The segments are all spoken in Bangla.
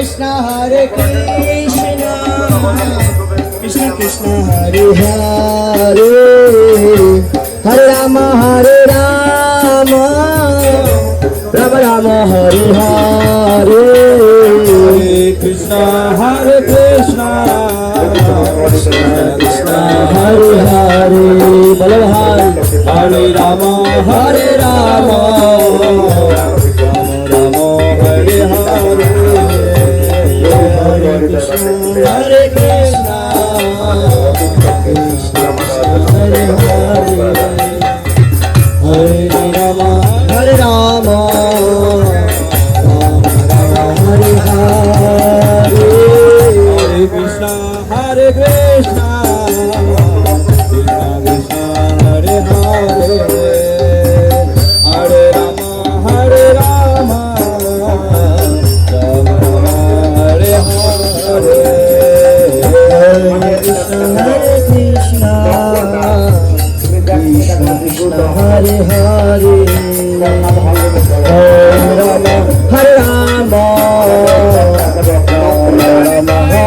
হরে কৃষ্ণ হরে কৃষ্ণ কৃষ্ণ কৃষ্ণ হরে হরে হরে রাম হরে রাম রাম রাম হরে হরে কৃষ্ণ হরে কৃষ্ণ কৃষ্ণ হরে হরে বলো ভাই হরে রাম হরে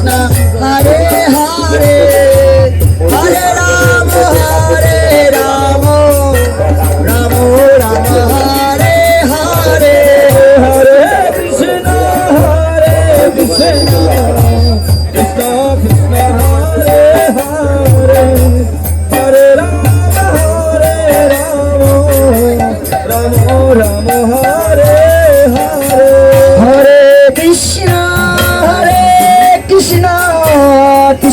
কৃষ্ণ